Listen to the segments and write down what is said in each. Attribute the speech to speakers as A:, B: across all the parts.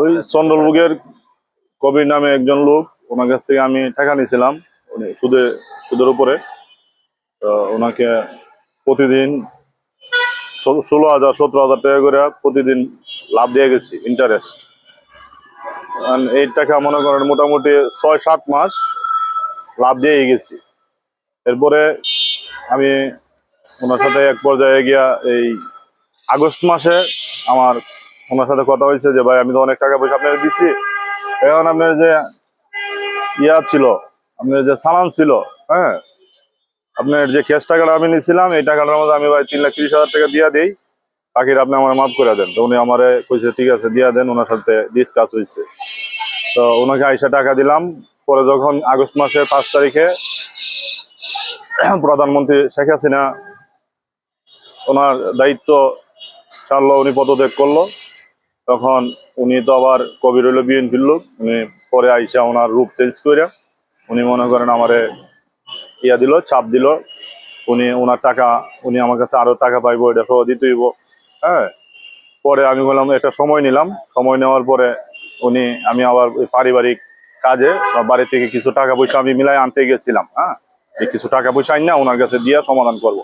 A: ওই চন্দ্রলুগের কবির নামে একজন লোক, ওনার কাছ থেকে আমি টাকা নিয়েছিলাম, উনি সুদে, সুদের উপরে। ওনাকে প্রতিদিন ষোলো হাজার, সতেরো হাজার টাকা করে প্রতিদিন লাভ দিয়ে গেছি ইন্টারেস্ট এই টাকা মনে করেন মোটামুটি ছয়, সাত মাস লাভ দিয়ে গেছি। এরপরে আমি ওনার সাথে এক পর্যায়ে গিয়া এই আগস্ট মাসে আমার ওনার সাথে কথা হয়েছে যে, ভাই, আমি তো অনেক টাকা পয়সা আপনাকে দিচ্ছি। এখন আপনার যে ইয়া ছিল, আপনার যে সালান ছিল হ্যাঁ আপনার যে ক্যাশ টাকাটা আমি নিয়েছিলাম, এই টাকাটার মধ্যে আমি, ভাই, তিন লাখ তিরিশ হাজার টাকা দিয়ে দিই, বাকিটা আপনি আমার মাফ করে দেন। তো উনি আমারে কইছে, ঠিক আছে, দিয়ে দেন। ওনার সাথে ডিসকাস হয়েছে। তো ওনাকে আইসা টাকা দিলাম। পরে যখন আগস্ট মাসের পাঁচ তারিখে প্রধানমন্ত্রী শেখ হাসিনা ওনার দায়িত্ব ছাড়লো উনি পদত্যাগ করল। তখন উনি তো আবার কবির হইল বিএনপির লোক, উনি পরে আইসা ওনার রূপ চেঞ্জ করে উনি মনে করেন আমারে ইয়া দিল চাপ দিল। উনি ওনার টাকা, উনি আমার কাছে আরও টাকা পাইবো, এটা দিতে হইব। হ্যাঁ? পরে আমি বললাম, একটা সময় নিলাম। সময় নেওয়ার পরে উনি, আমি আবার পারিবারিক কাজে বাড়ি থেকে কিছু টাকা পয়সা আমি মিলাই আনতে গেছিলাম হ্যাঁ? কিছু টাকা পয়সা আইন না, ওনার কাছে দিয়ে সমাধান করব।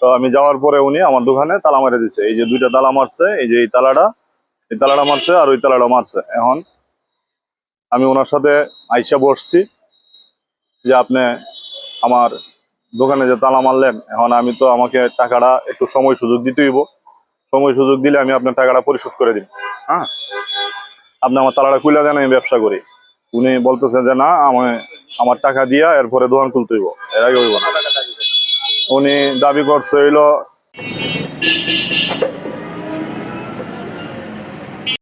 A: তো আমি যাওয়ার পরে উনি আমার দোকানে তালা মারে দিছে। এই যে দুইটা তালা মারছে, এই যে এই তালাটা এই তালাটা মারছে আর ওই তালাটা মারছে। এখন আমি ওনার সাথে আইসা বসছি যে আপনি আমার দোকানে যে তালা মারলেন, এখন আমি তো আমাকে টাকাটা একটু সময় সুযোগ দিতে হইব। সময় সুযোগ দিলে আমি আপনার টাকাটা পরিশোধ করে দিন হ্যাঁ? আপনি আমার তালাটা খুলে দেন, আমি ব্যবসা করি। উনি বলতেছেন যে, না, আমি আমার টাকা দিয়া এরপরে দোকান খুলতে হইব। এর আগে হইব না। উনি দাবি করছে, হইল